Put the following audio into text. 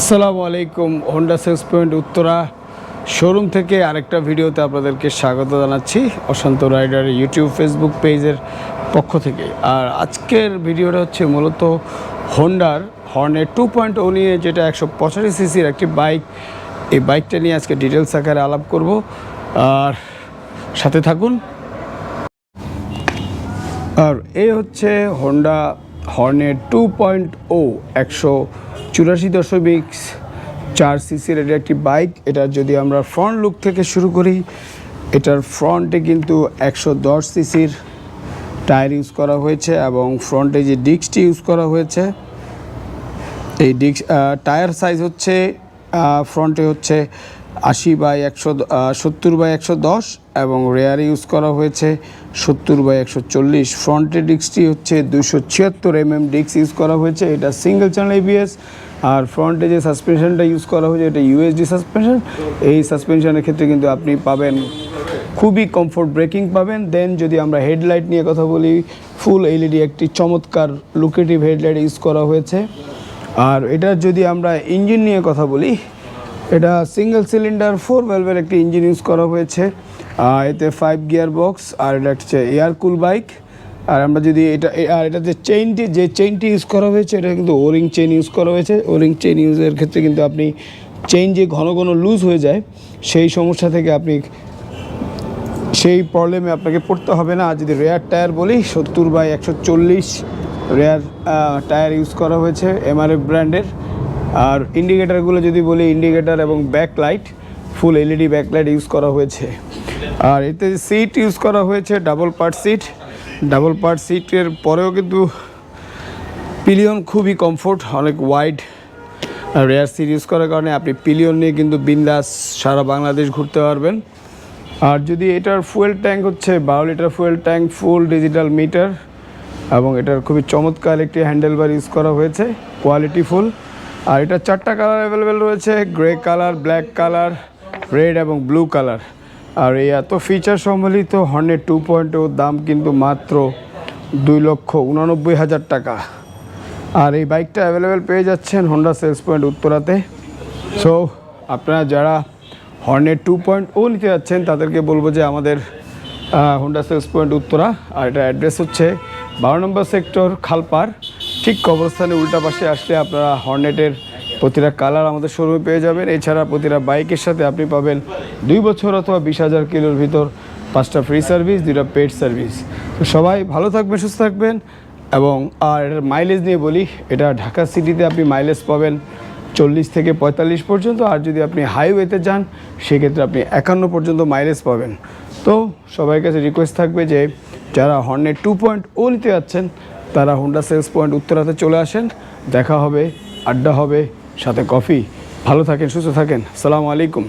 আসসালামু আলাইকুম Honda sales point Uttara showroom থেকে আরেকটা ভিডিওতে আপনাদেরকে স্বাগত জানাচ্ছি অশান্ত রাইডার ইউটিউব ফেসবুক পেজের পক্ষ থেকে। আর আজকের ভিডিওটা হচ্ছে মূলত হোন্ডার হর্নের টু পয়েন্ট ও নিয়ে যেটা একশো পঁচাশি সিসির একটি বাইক এই বাইকটা নিয়ে আজকে ডিটেলস আকারে আলাপ করব। আর সাথে থাকুন। আর এই হচ্ছে হোন্ডা হর্নের টু পয়েন্ট ও একশো চুরাশি দশমিক চার সিসির এটা একটি বাইক এটা যদি আমরা ফ্রন্ট লুক থেকে শুরু করি, এটার ফ্রন্টে কিন্তু একশো দশ সিসির টায়ার ইউজ করা হয়েছে এবং ফ্রন্টে যে ডিস্কটি ইউজ করা হয়েছে, এই ডিস্ক টায়ার সাইজ হচ্ছে ফ্রন্টে হচ্ছে আশি বাই একশো সত্তর বাই একশো দশ এবং রেয়ার ইউজ করা হয়েছে সত্তর বাই একশো চল্লিশ। ফ্রন্টে ডিস্কটি হচ্ছে দুশো ছিয়াত্তর এম এম ডিস্ক ইউজ করা হয়েছে, এটা সিঙ্গেল চ্যানেল এবিএস আর ফ্রন্টে যে সাসপেনশনটা ইউজ করা হয়েছে, এটা ইউএসডি সাসপেনশন। এই সাসপেনশনের ক্ষেত্রে কিন্তু আপনি পাবেন খুবই কমফোর্ট ব্রেকিং পাবেন। দেন যদি আমরা হেডলাইট নিয়ে কথা বলি, ফুল এলইডি একটি চমৎকার লুকেটিভ হেডলাইট ইউজ করা হয়েছে। আর এটার যদি আমরা ইঞ্জিন নিয়ে কথা বলি এটা সিঙ্গেল সিলিন্ডার ফোর ভ্যালভের একটি ইঞ্জিন ইউজ করা হয়েছে। এতে ফাইভ গিয়ার বক্স আর এটা হচ্ছে এয়ার কুল বাইক আর আমরা যদি এটা, আর এটা যে চেইনটি যে চেইনটি ইউজ করা হয়েছে, এটা কিন্তু ওরিং চেইন ইউজ করা হয়েছে। ওরিং চেইন ইউজের ক্ষেত্রে কিন্তু আপনি চেইন যে ঘন ঘন লুজ হয়ে যায়, সেই সমস্যা থেকে আপনি সেই প্রবলেমে আপনাকে পড়তে হবে না। আর যদি রেয়ার টায়ার বলি, সত্তর বাই একশো চল্লিশ রেয়ার টায়ার ইউজ করা হয়েছে এমআরএফ ব্র্যান্ডের আর ইন্ডিকেটারগুলো যদি বলি ইন্ডিকেটার এবং back light full LED back light use করা হয়েছে। আর এতে সিট ইউজ করা হয়েছে double part seat double part সিটের পরেও কিন্তু পিলিয়ন খুবই কমফোর্ট অনেক ওয়াইড আর রেয়ার সিট ইউজ করার কারণে আপনি পিলিয়ন নিয়ে কিন্তু বিন্দাস সারা বাংলাদেশ ঘুরতে পারবেন। আর যদি এটার ফুয়েল ট্যাঙ্ক হচ্ছে, বারো litre fuel tank full digital meter এবং এটার খুবই চমৎকার একটি হ্যান্ডেল বার ইউজ করা হয়েছে কোয়ালিটি ফুল আর এটা চারটা কালার অ্যাভেলেবেল রয়েছে grey colour black colour red এবং ব্লু কালার আর এই এত ফিচার সম্বলিত হর্নের টু পয়েন্ট দাম কিন্তু মাত্র দুই লক্ষ উনানব্বই হাজার টাকা। আর এই বাইকটা অ্যাভেলেবেল পেয়ে যাচ্ছেন হন্ডা সেলস পয়েন্ট উত্তরাতে। সো আপনারা যারা হর্নের টু পয়েন্ট ও নিতে যাচ্ছেন, তাদেরকে বলব যে আমাদের হোন্ডা সেলস পয়েন্ট উত্তরা। আর এটা অ্যাড্রেস হচ্ছে বারো নম্বর সেক্টর খালপার। ঠিক কবরস্থানে উল্টা পাশে আসলে আপনারা হর্নেটের প্রতিটা কালার আমাদের শোরুমে পেয়ে যাবেন। এছাড়া প্রতিটা বাইকের সাথে আপনি পাবেন দুই বছর অথবা বিশ হাজার কিলোর ভিতর পাঁচটা ফ্রি সার্ভিস দুইটা পেড সার্ভিস তো সবাই ভালো থাকবেন, সুস্থ থাকবেন এবং আর এটার মাইলেজ নিয়ে বলি, এটা ঢাকা সিটিতে আপনি মাইলেজ পাবেন চল্লিশ থেকে পঁয়তাল্লিশ পর্যন্ত। আর যদি আপনি হাইওয়েতে যান, সেক্ষেত্রে আপনি একান্ন পর্যন্ত মাইলেজ পাবেন। তো সবার কাছে রিকোয়েস্ট থাকবে যে, যারা হর্নের টু পয়েন্ট ও নিতে যাচ্ছেন তারা হোন্ডা সেলস পয়েন্ট উত্তরাতে চলে আসেন। দেখা হবে, আড্ডা হবে, সাথে কফি ভালো থাকেন, সুস্থ থাকেন। সালামু আলাইকুম।